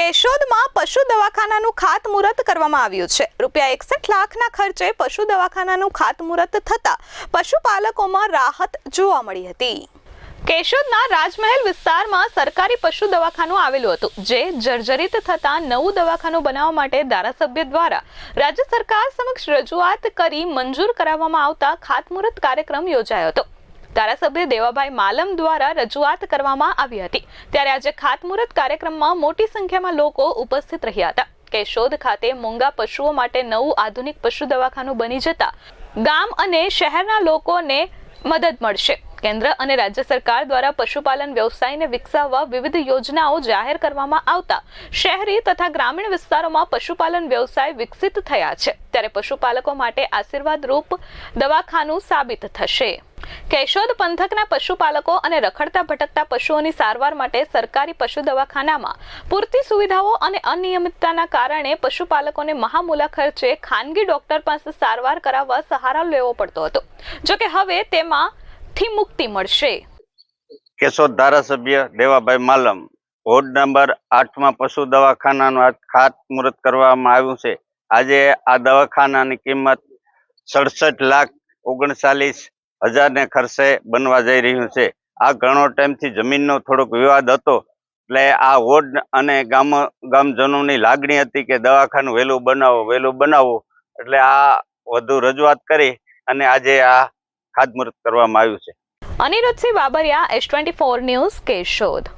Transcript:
કેશોદમાં પશુ દવાખાનાનું ખાતમુહૂર્ત કરવામાં આવ્યું છે. રૂપિયા એકસઠ લાખના ખર્ચે પશુ દવાખાનાનું ખાતમુહૂર્ત થતા પશુપાલકોમાં રાહત જોવા મળી હતી. કેશોદના રાજમહેલ વિસ્તારમાં સરકારી પશુ દવાખાનું આવેલું હતું, જે જર્જરિત થતા નવું દવાખાનું બનાવવા માટે ધારાસભ્ય દ્વારા રાજ્ય સરકાર સમક્ષ રજૂઆત કરી મંજૂર કરાવવામાં આવતા ખાતમુહૂર્ત કાર્યક્રમ યોજાયો હતો. ધારાસભ્ય દેવાભાઈ માલમ દ્વારા રજૂઆત કરવામાં આવી હતી. ત્યારે આજે ખાતમુહૂર્ત કાર્યક્રમમાં મોટી સંખ્યામાં લોકો ઉપસ્થિત રહ્યા હતા. કેશોદ ખાતે મૂંગા પશુઓ માટે નવું આધુનિક પશુ દવાખાનું બની જતા ગામ અને શહેરના લોકોને મદદ મળશે. કેન્દ્ર અને રાજ્ય સરકાર દ્વારા પશુપાલન વ્યવસાયને વિકસાવવા વિવિધ યોજનાઓ જાહેર કરવામાં આવતા શહેરી તથા ગ્રામીણ વિસ્તારોમાં પશુપાલન વ્યવસાય વિકસિત થયા છે. ત્યારે પશુપાલકો માટે આશીર્વાદરૂપ દવાખાનું સાબિત થશે. કેશોદ પંથકના પશુપાલકો અને રખડતા ભટકતા પશુઓની સારવાર માટે સરકારી પશુ દવાખાનામાં પૂરતી સુવિધાઓ અને અનિયમિતતાના કારણે પશુપાલકોને મહામૂલા ખર્ચે ખાનગી ડોક્ટર પાસે સારવાર કરાવવા સહારો લેવો પડતો હતો. જોકે હવે તેમાંથી મુક્તિ મળશે. કેશોદ ધારાસભ્ય દેવાભાઈ માલમ વોર્ડ નંબર આઠમાં પશુ દવાખાનાનું આજ ખાતમુહૂર્ત કરવામાં આવ્યું છે. આજે આ દવાખાનાની કિંમત સડસઠ લાખ ઓગણચાલીસ હજારને ખર્ચે બનવા જઈ રહ્યું છે. આ ઘણો ટાઈમથી જમીનનો થોડોક વિવાદ હતો. એટલે આ વોર્ડ અને ગામ, ગામજનોની લાગણી હતી કે દવાખાનું વહેલું બનાવો વહેલું બનાવો. એટલે આ વધુ રજૂઆત કરી અને આજે આ ખાતમુહૂર્ત કરવામાં આવ્યું છે. Anirudhsinh Babariya, S twenty four news, Keshod.